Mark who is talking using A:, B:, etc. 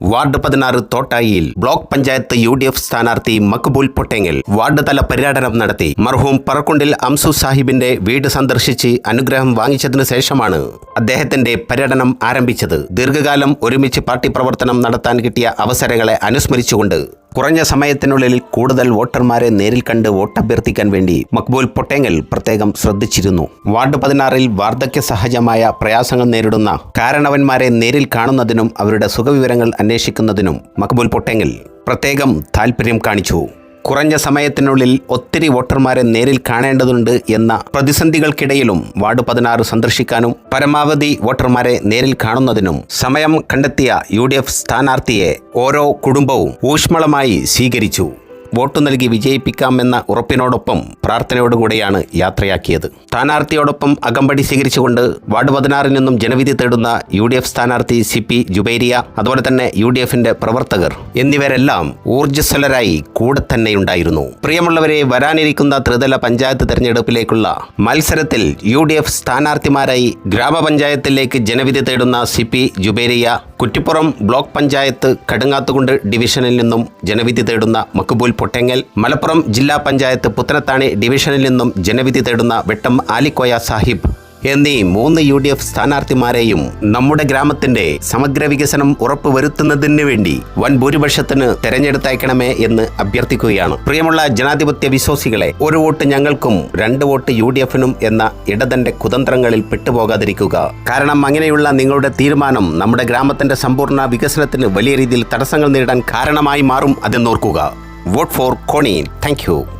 A: Ward പതിനാറ് തോട്ടായിയിൽ block panchayat U D F സ്ഥാനാർത്ഥി Maqbool പൊട്ടെങ്കിൽ ward തല പര്യടനം നടത്തി. മർഹൂം പറക്കുണ്ടിൽ അംസു സാഹിബിന്റെ വീട് സന്ദർശിച്ച് അനുഗ്രഹം വാങ്ങിച്ചതിനു ശേഷമാണ് അദ്ദേഹത്തിന്റെ പര്യടനം ആരംഭിച്ചത്. ദീർഘകാലം ഒരുമിച്ച് പാർട്ടി പ്രവർത്തനം നടത്താൻ കിട്ടിയ അവസരങ്ങളെ അനുസ്മരിച്ചുകൊണ്ട് കുറഞ്ഞ സമയത്തിനുള്ളിൽ കൂടുതൽ വോട്ടർമാരെ നേരിൽ കണ്ട് വോട്ടഭ്യർത്ഥിക്കാൻ വേണ്ടി മക്ബൂൽ പൊട്ടേങ്ങൽ പ്രത്യേകം ശ്രദ്ധിച്ചിരുന്നു. വാർഡ് പതിനാറിൽ വാർദ്ധക്യ സഹജമായ പ്രയാസങ്ങൾ നേരിടുന്ന കാരണവന്മാരെ നേരിൽ കാണുന്നതിനും അവരുടെ സുഖവിവരങ്ങൾ അന്വേഷിക്കുന്നതിനും മക്ബൂൽ പൊട്ടേങ്ങൽ പ്രത്യേകം താല്പര്യം കാണിച്ചു. കുറഞ്ഞ സമയത്തിനുള്ളിൽ ഒത്തിരി വോട്ടർമാരെ നേരിൽ കാണേണ്ടതുണ്ട് എന്ന പ്രതിസന്ധികൾക്കിടയിലും വാർഡ് പതിനാറ് സന്ദർശിക്കാനും പരമാവധി വോട്ടർമാരെ നേരിൽ കാണുന്നതിനും സമയം കണ്ടെത്തിയ യു സ്ഥാനാർത്ഥിയെ ഓരോ കുടുംബവും ഊഷ്മളമായി സ്വീകരിച്ചു. വോട്ടു നൽകി വിജയിപ്പിക്കാമെന്ന ഉറപ്പിനോടൊപ്പം പ്രാർത്ഥനയോടുകൂടെയാണ് യാത്രയാക്കിയത്. സ്ഥാനാർത്ഥിയോടൊപ്പം അകമ്പടി സ്വീകരിച്ചുകൊണ്ട് വാർഡ് പതിനാറിൽ നിന്നും ജനവിധി തേടുന്ന യു ഡി എഫ് സ്ഥാനാർത്ഥി സി പി ജുബൈരിയ അതുപോലെ തന്നെ യു ഡി എഫിന്റെ പ്രവർത്തകർ എന്നിവരെല്ലാം ഊർജസ്വലരായി കൂടെ തന്നെയുണ്ടായിരുന്നു. പ്രിയമുള്ളവരെ വരാനിരിക്കുന്ന ത്രിതല പഞ്ചായത്ത് തെരഞ്ഞെടുപ്പിലേക്കുള്ള മത്സരത്തിൽ യു ഡി എഫ് സ്ഥാനാർത്ഥിമാരായി ഗ്രാമപഞ്ചായത്തിലേക്ക് ജനവിധി തേടുന്ന C P Jubairiya Kuttippuram block panchayat Kadungathukundu ഡിവിഷനിൽ നിന്നും ജനവിധി തേടുന്ന മക്കുബൂൽ പൊട്ടെങ്ങൽ മലപ്പുറം ജില്ലാ പഞ്ചായത്ത് പുത്തനത്താണി ഡിവിഷനിൽ നിന്നും ജനവിധി തേടുന്ന വെട്ടം ആലിക്കോയ സാഹിബ്. എന്നീ മൂന്ന് യു ഡി എഫ് സ്ഥാനാർത്ഥിമാരെയും നമ്മുടെ ഗ്രാമത്തിന്റെ സമഗ്ര വികസനം ഉറപ്പുവരുത്തുന്നതിന് വേണ്ടി വൻ ഭൂരിപക്ഷത്തിന് തെരഞ്ഞെടുത്തയക്കണമേ എന്ന് അഭ്യർത്ഥിക്കുകയാണ്. പ്രിയമുള്ള ജനാധിപത്യ വിശ്വാസികളെ ഒരു വോട്ട് ഞങ്ങൾക്കും രണ്ട് വോട്ട് യു ഡി എഫിനും എന്ന ഇടതന്റെ കുതന്ത്രങ്ങളിൽ പെട്ടുപോകാതിരിക്കുക. കാരണം അങ്ങനെയുള്ള നിങ്ങളുടെ തീരുമാനം നമ്മുടെ ഗ്രാമത്തിന്റെ സമ്പൂർണ വികസനത്തിന് വലിയ രീതിയിൽ തടസ്സങ്ങൾ നേരിടാൻ കാരണമായി മാറും അതെന്നോർക്കുക. വോട്ട് ഫോർ കോണി. താങ്ക്